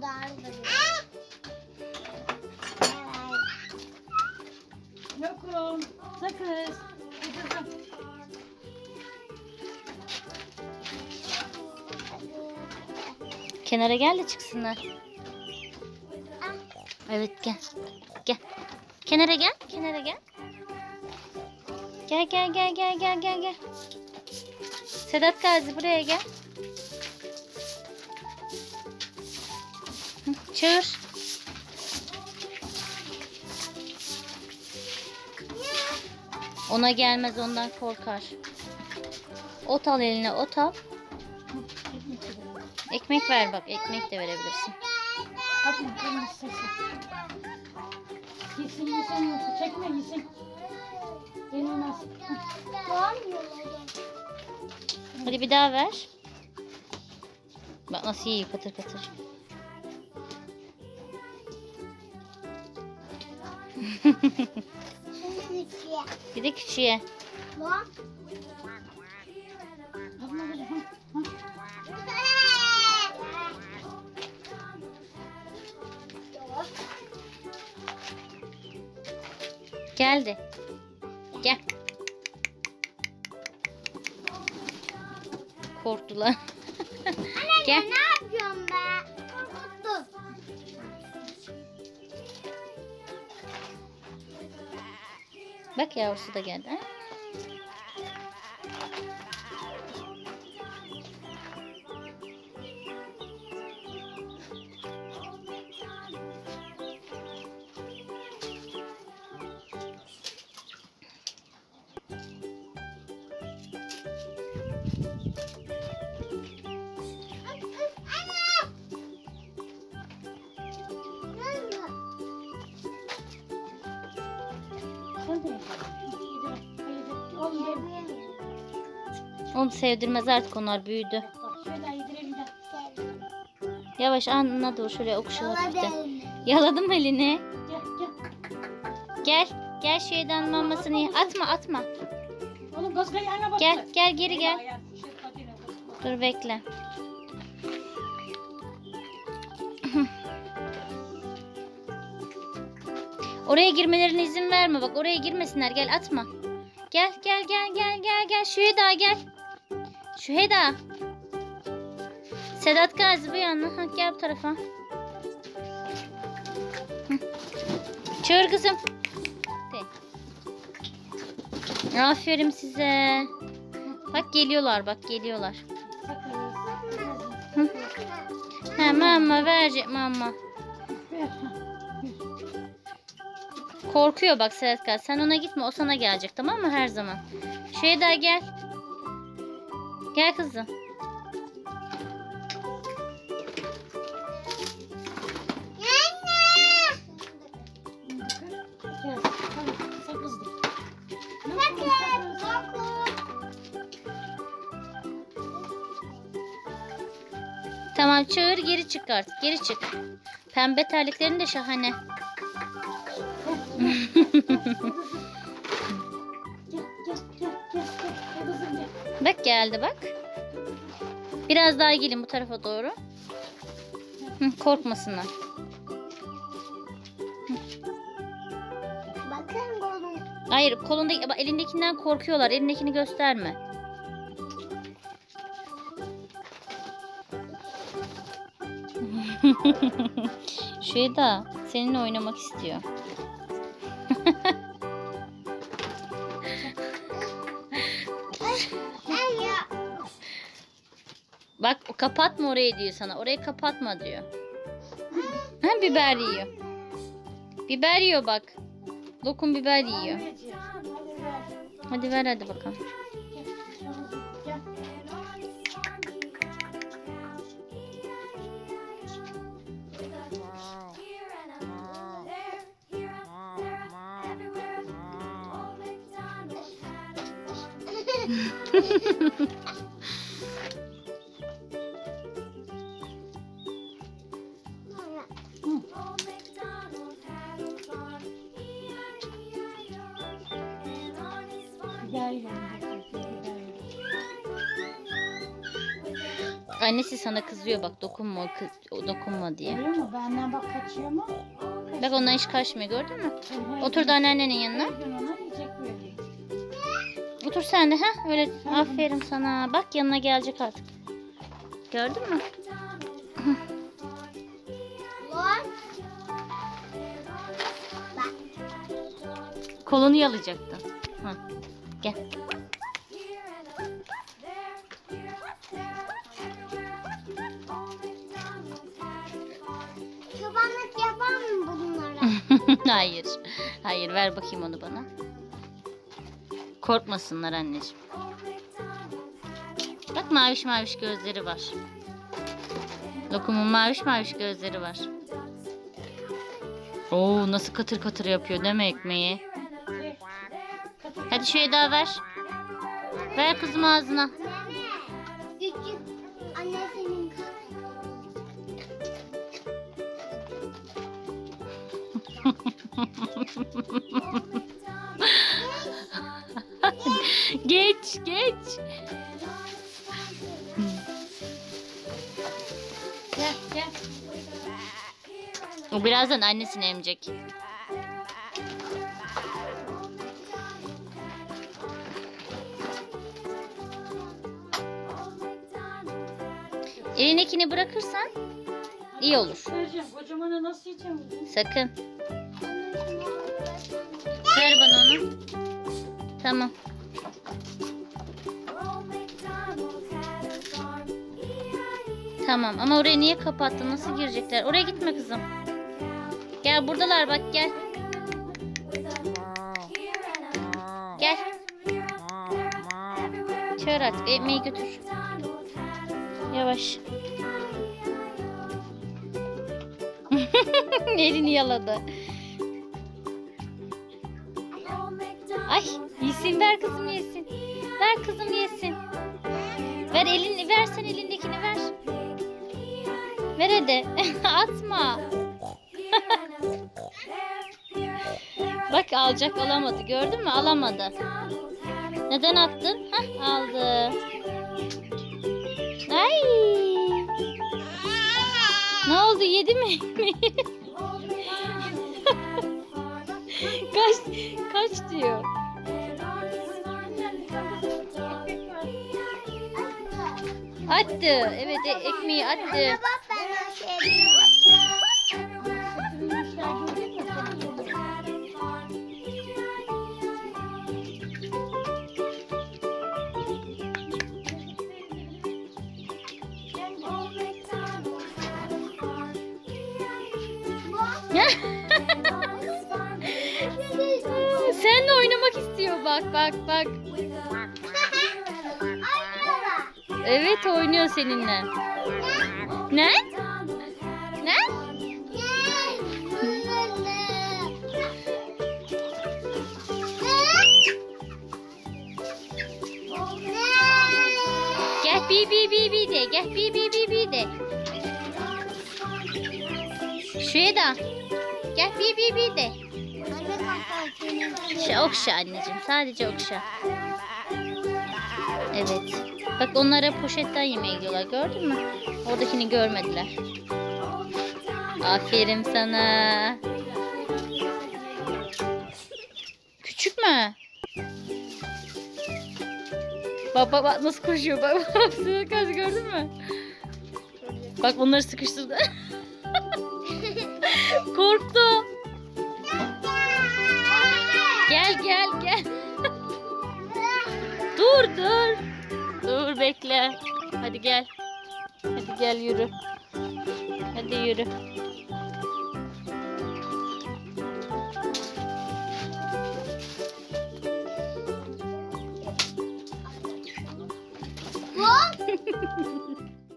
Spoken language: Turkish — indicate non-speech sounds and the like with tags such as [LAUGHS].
kadar duruyor. Yokum. Sakız. Kenara gel de çıksınlar. Evet gel. Gel. Kenara gel. Kenara gel. Gel gel gel gel gel gel gel. Sedat Gazi buraya gel. Çağır. Ona gelmez ondan korkar. Ot al eline ot al. Ekmek ver bak ekmek de verebilirsin. Kapın kırmızı sesi. Yesin yesin yesin. Çekme yesin. Yenilmez. Hadi bir daha ver. Bak nasıl yiyor katır katır. Bir de küçüğe. Geldi. Gel. Korktular. Gel. Bak yavrusu da geldi. ha? Onu sevdirmez artık onlar büyüdü. Şöyle daha de. Yavaş anına dur şöyle bir de. Yaladım. Yaladım elini. Gel gel. Gel. Gel şeyden mamasını ye. Atma atma. Oğlum göz kayağına bak. Gel gel geri gel. Dur bekle. [LAUGHS] Oraya girmelerine izin verme bak oraya girmesinler gel atma. Gel gel gel gel gel gel Şüheda gel. Şüheda. Sedat Gazi bu yana. Ha, gel bu tarafa. Hı. Çağır kızım. De. Aferin size. Bak geliyorlar bak geliyorlar. Sakız. Ha mama verecek mama. Korkuyor bak Sedat Gazi. Sen ona gitme o sana gelecek tamam mı her zaman. Şuraya gel. Gel kızım. Tamam çağır geri çık artık. Geri çık. Pembe terliklerin de şahane. [LAUGHS] Bak geldi bak. Biraz daha gelin bu tarafa doğru. Hı, korkmasınlar. Bakın kolum. Hayır kolundaki elindekinden korkuyorlar. Elindekini gösterme. [LAUGHS] Şurada seninle oynamak istiyor. [LAUGHS] kapatma orayı diyor sana. Orayı kapatma diyor. Ha biber yiyor. Biber yiyor bak. Lokum biber yiyor. Hadi ver hadi bakalım. Annesi sana kızıyor bak dokunma o kız, o dokunma diye. Görüyor musun? Benden bak kaçıyor mu? Bak ondan hiç kaçmıyor gördün mü? Otur da anneannenin yanına. Otur sen de ha öyle aferin sana. Bak yanına gelecek artık. Gördün mü? Kolunu yalayacaktın. Ha. Gel. Hayır. Hayır ver bakayım onu bana. Korkmasınlar anneciğim. Bak maviş maviş gözleri var. Lokumun maviş maviş gözleri var. Oo nasıl katır katır yapıyor değil mi ekmeği? Hadi şöyle daha ver. Ver kızım ağzına. Geç geç. Gel gel. O birazdan annesini emecek. Elindekini bırakırsan iyi olur. Kocamanı nasıl yiyeceğim? Sakın. Ver bana onu. Tamam. Tamam ama orayı niye kapattın? Nasıl girecekler? Oraya gitme kızım. Gel buradalar bak gel. Gel. Çağır artık ekmeği götür. Yavaş. [LAUGHS] Elini yaladı. Yesin ver kızım yesin. Ver kızım yesin. Ver elini ver sen elindekini ver. Ver hadi. [LAUGHS] Atma. [LAUGHS] Bak alacak alamadı gördün mü alamadı. Neden attın? Hah aldı. Ay. Ne oldu yedi mi [LAUGHS] kaç kaç diyor. Attı. Evet e- ekmeği attı. [LAUGHS] Bak ben o şeyi. Seninle oynamak istiyor bak bak bak. Evet oynuyor seninle. Ne? Ne? Gel bi bi bi bi de. Gel bi bi bi bi de. Şuraya da. Gel bi bi bi de. Şu okşa anneciğim. Sadece okşa. Evet. Bak onlara poşetten yemeğe gidiyorlar. Gördün mü? Oradakini görmediler. Aferin sana. Küçük mü? Bak bak bak nasıl koşuyor bak. bak kaç gördün mü? Bak onları sıkıştırdı. [LAUGHS] Korktu. Gel gel gel. [LAUGHS] Dur dur. Dur bekle. Hadi gel. Hadi gel yürü. Hadi yürü. What? [LAUGHS]